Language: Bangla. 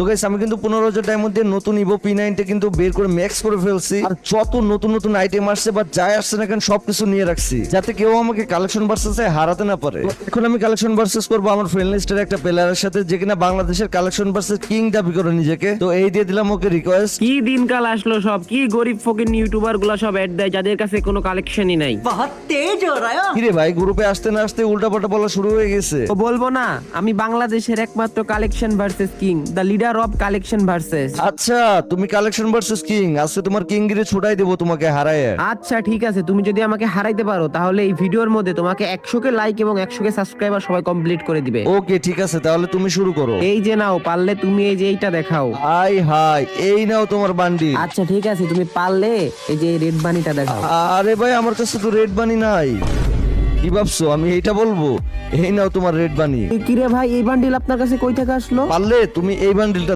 তো গাইস আমি কিন্তু পনেরো হাজার মধ্যে নতুন ইভো P9 টা কিন্তু বের করে ম্যাক্স করে ফেলছি। আর যত নতুন নতুন আইটেম আসছে বা যাই আসছে না কেন সবকিছু নিয়ে রাখছি। যাতে কেউ আমাকে কালেকশন ভার্সেসে হারাতে না পারে। এখন আমি কালেকশন ভার্সেস করব আমার ফ্রেন্ড লিস্টের একটা প্লেয়ারের সাথে যে কিনা বাংলাদেশের কালেকশন ভার্সেস কিং দাবি করে নিজেকে। তো এই দিয়ে দিলাম ওকে রিকোয়েস্ট কি দিন কাল আসলো সব? কি গরিব ফকির ইউটিউবারগুলা সব অ্যাড দেয় যাদের কাছে কোনো কালেকশনই নাই? কিরে ভাই গ্রুপে আসতে না আসতে উল্টাপাল্টা বলা শুরু হয়ে গেছে। তো বলব না আমি বাংলাদেশের একমাত্র collection versus king the leader of collection versus আচ্ছা তুমি কালেকশন ভার্সেস কিং আজকে তোমার কিং গিরে ছুটাই দেবো তোমাকে হারায়। আচ্ছা ঠিক আছে তুমি যদি আমাকে হারাইতে পারো তাহলে এই ভিডিওর মধ্যে তোমাকে একশো কে লাইক এবং একশো কে সাবস্ক্রাইবার সবাই কমপ্লিট করে দিবে। ওকে ঠিক আছে তাহলে তুমি শুরু করো। এই যে নাও পারলে তুমি এই যে এইটা দেখাও। হাই হাই এই নাও তোমার বান্ডি। আচ্ছা ঠিক আছে তুমি পারলে এই যে রেড বানিটা দেখাও। আরে ভাই আমার কাছে তো রেড বানি নাই। কি ভাবছ? আমি এইটা বলব। এই নাও তোমার রেড বানি কিরে ভাই এই বান্ডিল আপনার কাছে কই থেকে আসলো? পারলে তুমি এই বান্ডিলটা